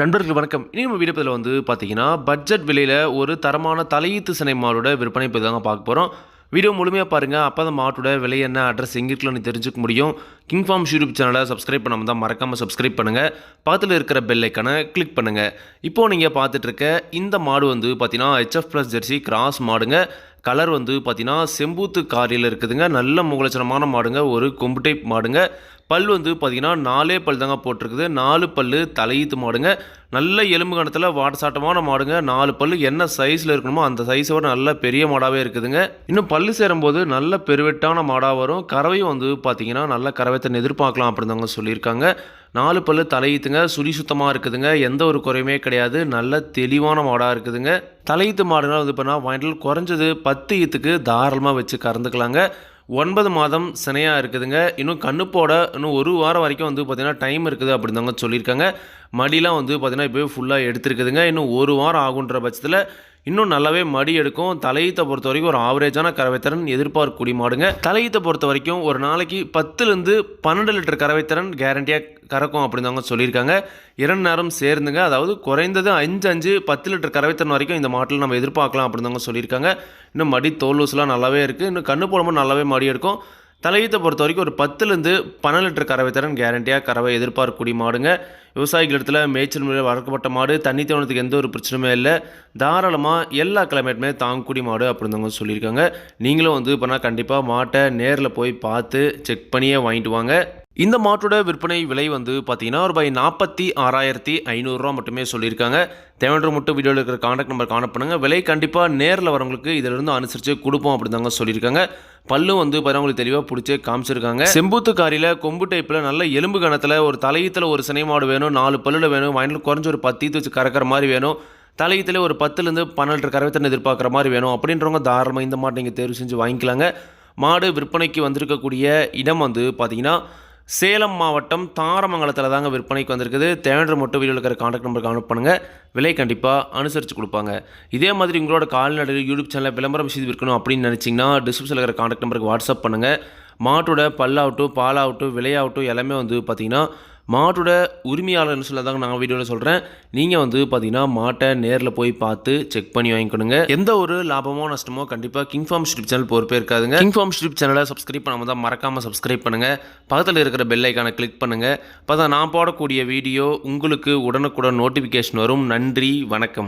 நண்பர்கள் வணக்கம். இனி நம்ம வீடியோ வந்து பார்த்தீங்கன்னா பட்ஜெட் விலையில் ஒரு தரமான தலையீத்து சினை மாடோட விற்பனை இப்போ தாங்க பார்க்க போகிறோம் வீடியோ முழுமையாக பாருங்கள் அப்போ அந்த மாட்டோட விலை என்ன அட்ரஸ் எங்கே இருக்குன்னு தெரிஞ்சுக்க முடியும். கிங் ஃபார்ம்ஸ் யூடியூப் சேனலை சப்ஸ்கிரைப் பண்ணாமல் தான் மறக்காமல் சப்ஸ்கிரைப் பண்ணுங்கள் பக்கத்தில் இருக்கிற பெல் ஐக்கனை கிளிக் பண்ணுங்கள் இப்போது நீங்கள் பார்த்துட்ருக்க இந்த மாடு வந்து பார்த்தீங்கன்னா ஹெச்எஃப் ப்ளஸ் ஜெர்சி கிராஸ் மாடுங்க. கலர் வந்து பார்த்தீங்கன்னா செம்பூத்து காரியில் இருக்குதுங்க. நல்ல முகலட்சணமான மாடுங்க. ஒரு கொம்பு டைப் மாடுங்க. பல் வந்து பார்த்தீங்கன்னா நாலே பல் தாங்க போட்டிருக்குது. நாலு பல் தலையீத்து மாடுங்க. நல்ல எலும்பு கணத்தில் வாட்டசாட்டமான மாடுங்க. நாலு பல் என்ன சைஸில் இருக்கணுமோ அந்த சைஸோட நல்ல பெரிய மாடாகவே இருக்குதுங்க. இன்னும் பல் சேரும்போது நல்ல பெருவெட்டான மாடாக வரும். கறவையும் வந்து பார்த்தீங்கன்னா நல்ல கறவைத்தன் எதிர்பார்க்கலாம் அப்படின்னு தாங்க சொல்லியிருக்காங்க. நாலு பல்லு தலையீத்துங்க. சுழி சுத்தமாக இருக்குதுங்க. எந்த ஒரு குறையுமே கிடையாது. நல்ல தெளிவான மாடாக இருக்குதுங்க. தலையீத்து மாடுனால் வந்து பண்ணால் வாங்கிட்டு குறைஞ்சது பத்து ஈத்துக்கு தாராளமாக வச்சு கறந்துக்கலாங்க. ஒன்பது மாதம் சினையாக இருக்குதுங்க. இன்னும் கண்ணுப்போட இன்னும் ஒரு வாரம் வரைக்கும் வந்து பார்த்திங்கன்னா டைம் இருக்குது அப்படின்னு தாங்க சொல்லியிருக்காங்க. மடிலாம் வந்து பார்த்திங்கன்னா இப்போயே ஃபுல்லாக எடுத்துருக்குதுங்க. இன்னும் ஒரு வாரம் ஆகுன்ற பட்சத்தில் இன்னும் நல்லாவே மடி எடுக்கும். தலையீத்தை பொறுத்த வரைக்கும் ஒரு ஆவரேஜான கறவைத்திறன் எதிர்பார்க்கக்கூடிய மாடுங்க தலையீத்தை பொறுத்த வரைக்கும் ஒரு நாளைக்கு பத்துலேருந்து பன்னெண்டு லிட்டர் கறவைத்திறன் கேரண்டியாக கறக்கும் அப்படின்னு அவங்க சொல்லியிருக்காங்க. இரண்டு நேரம் சேர்ந்துங்க. அதாவது குறைந்தது அஞ்சு அஞ்சு பத்து லிட்டர் கறவைத்திறன் வரைக்கும் இந்த மாட்டில் நம்ம எதிர்பார்க்கலாம் அப்படின்னு சொல்லியிருக்காங்க. இன்னும் மடி தோல் லூஸ்லாம் நல்லாவே இருக்குது இன்னும் கண்ணு போடும்போது நல்லாவே மடி எடுக்கும். தலையீத்தை பொறுத்த வரைக்கும் ஒரு பத்துலேருந்து பன்னெண்டு லிட்டர் கறவை தரன். கேரண்டியாக கறவை எதிர்பார்க்கக்கூடிய மாடுங்க. விவசாயிகள் இடத்துல மேய்ச்சல் முறையில் வளர்க்கப்பட்ட மாடு தண்ணி தேவனத்துக்கு எந்த ஒரு பிரச்சனையுமே இல்லை. தாராளமாக எல்லா கிளைமேட்டுமே தாங்கக்கூடிய மாடு அப்படின்னு சொல்லியிருக்காங்க. நீங்களும் வந்து இப்போனா கண்டிப்பாக மாட்டை நேரில் போய் பார்த்து செக் பண்ணியே வாங்கிட்டு வாங்க. இந்த மாட்டோட விற்பனை விலை வந்து பார்த்தீங்கன்னா ரூபாய் நாற்பத்தி ஆறாயிரத்தி ஐநூறுரூவா மட்டுமே சொல்லியிருக்காங்க. தேவையான மட்டும் வீடியோவில் இருக்கிற காண்டாக்ட் நம்பர் காணப் விலை கண்டிப்பாக நேரில் வரவங்களுக்கு இதிலிருந்து அனுசரித்து கொடுப்போம் அப்படிதாங்க தாங்க சொல்லியிருக்காங்க. பல்லும் வந்து பார்த்தா தெளிவாக பிடிச்சி காமிச்சிருக்காங்க. செம்பூத்து காரியில் கொம்பு டைப்பில் நல்ல எலும்பு கணத்தில் ஒரு தலையத்தில் ஒரு சினை மாடு வேணும் நாலு பல்லில் வேணும் வாங்கிட்டு குறைஞ்ச ஒரு பத்தீத்து வச்சு கறக்கிற மாதிரி வேணும் தலையத்தில் ஒரு பத்துலேருந்து பன்னெண்டு கறவைத்தனை எதிர்பார்க்குற மாதிரி வேணும் அப்படின்றவங்க தாராளமாக இந்த மாட்டை நீங்கள் தேர்வு செஞ்சு வாங்கிக்கலாங்க. மாடு விற்பனைக்கு வந்திருக்கக்கூடிய இடம் வந்து பார்த்திங்கன்னா சேலம் மாவட்டம் தாரமங்கலத்தில் தாங்க விற்பனைக்கு வந்திருக்குது. தேவையான மட்டும் வீடியோவில் இருக்கிற காண்டாக்ட் நம்பருக்கு அனுப்ப பண்ணுங்கள் விலை கண்டிப்பாக அனுசரித்து கொடுப்பாங்க. இதே மாதிரி உங்களோட கால்நடை யூடியூப் சேனலில் விளம்பரம் செய்து விற்கணும் அப்படின்னு நினச்சிங்கன்னா டிஸ்கிரிப்ஷனில் இருக்கிற காண்டாக்ட் நம்பருக்கு வாட்ஸ்அப் பண்ணுங்கள் மாட்டோட பல்லாகட்டும் பாலாகட்டும் விலையாகட்டும் எல்லாமே வந்து பார்த்திங்கன்னா மாட்டோட உரிமையாளர்னு சொல்லதாங்க நான் வீடியோவில் சொல்கிறேன் நீங்கள் வந்து பார்த்தீங்கன்னா மாட்டை நேரில் போய் பார்த்து செக் பண்ணி வாங்கிக்கணுங்க. எந்த ஒரு லாபமோ நஷ்டமோ கண்டிப்பாக கிங் ஃபார்ம் ஸ்ட்ரிப் சேனல் பொறுப்பே இருக்காதுங்க. கிங் ஃபார்ம் ஸ்ட்ரிப் சேனலை சப்ஸ்கிரைப் பண்ணாமல் தான் மறக்காமல் சப்ஸ்கிரைப் பண்ணுங்கள் பக்கத்தில் இருக்கிற பெல் ஐக்கானை கிளிக் பண்ணுங்கள் அப்போ தான் நான் போடக்கூடிய வீடியோ உங்களுக்கு உடனுக்குடன் நோட்டிஃபிகேஷன் வரும். நன்றி வணக்கம்.